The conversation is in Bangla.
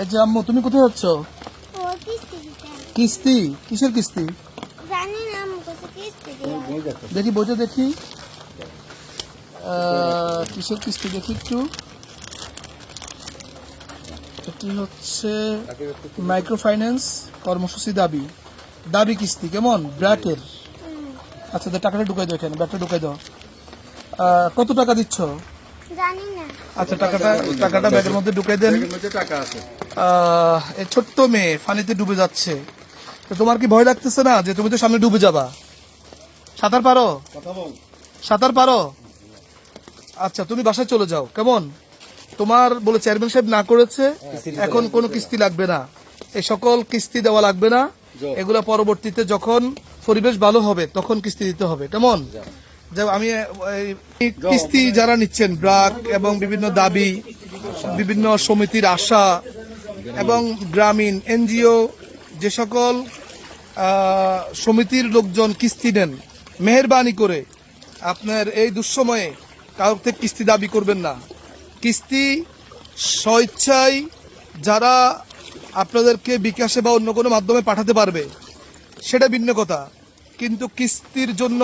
এই যে আম্মু তুমি কোথায় যাচ্ছ? কিস্তি কিসের কিস্তি? দেখি বইটা দেখি। কিসের কিস্তি দেখি একটু। এটি হচ্ছে মাইক্রো ফাইন্যান্স কর্মসূচি দাবি। দাবি কিস্তি কেমন? ব্র্যাকের। আচ্ছা তো টাকাটা ঢুকাই দাও এখানে ব্যাগটা ঢুকাই দাও। আহ, কত টাকা দিচ্ছ? আচ্ছা টাকাটা টাকাটা ব্যাগের মধ্যে ঢুকাই দেন। টাকা আছে। এই ছোট্ট মেয়ে পানিতে ডুবে যাচ্ছে। তো তোমার কি ভয় লাগতেছে না যে তুমি তো সামনে ডুবে যাবা? সাঁতার পারো? সাঁতার পারো? আচ্ছা তুমি বাসায় চলে যাও। কেমন? তোমার বলে চেয়ারম্যান সাহেব না করেছে এখন কোনো কিস্তি লাগবে না। এই সকল কিস্তি দেওয়া লাগবে না। এগুলা পরবর্তীতে যখন পরিবেশ ভালো হবে তখন কিস্তি দিতে হবে। কেমন? আমি এই কিস্তি যারা নিচ্ছেন ব্রাক এবং বিভিন্ন দাবি বিভিন্ন সমিতির আশা এবং গ্রামীণ এনজিও যে সকল সমিতির লোকজন কিস্তি নেন মেহরবানি করে আপনার এই দুঃসময়ে থেকে কিস্তি দাবি করবেন না। কিস্তি স্বেচ্ছায় যারা আপনাদেরকে বিকাশে বা অন্য কোনো মাধ্যমে পাঠাতে পারবে সেটা ভিন্ন কথা। কিন্তু কিস্তির জন্য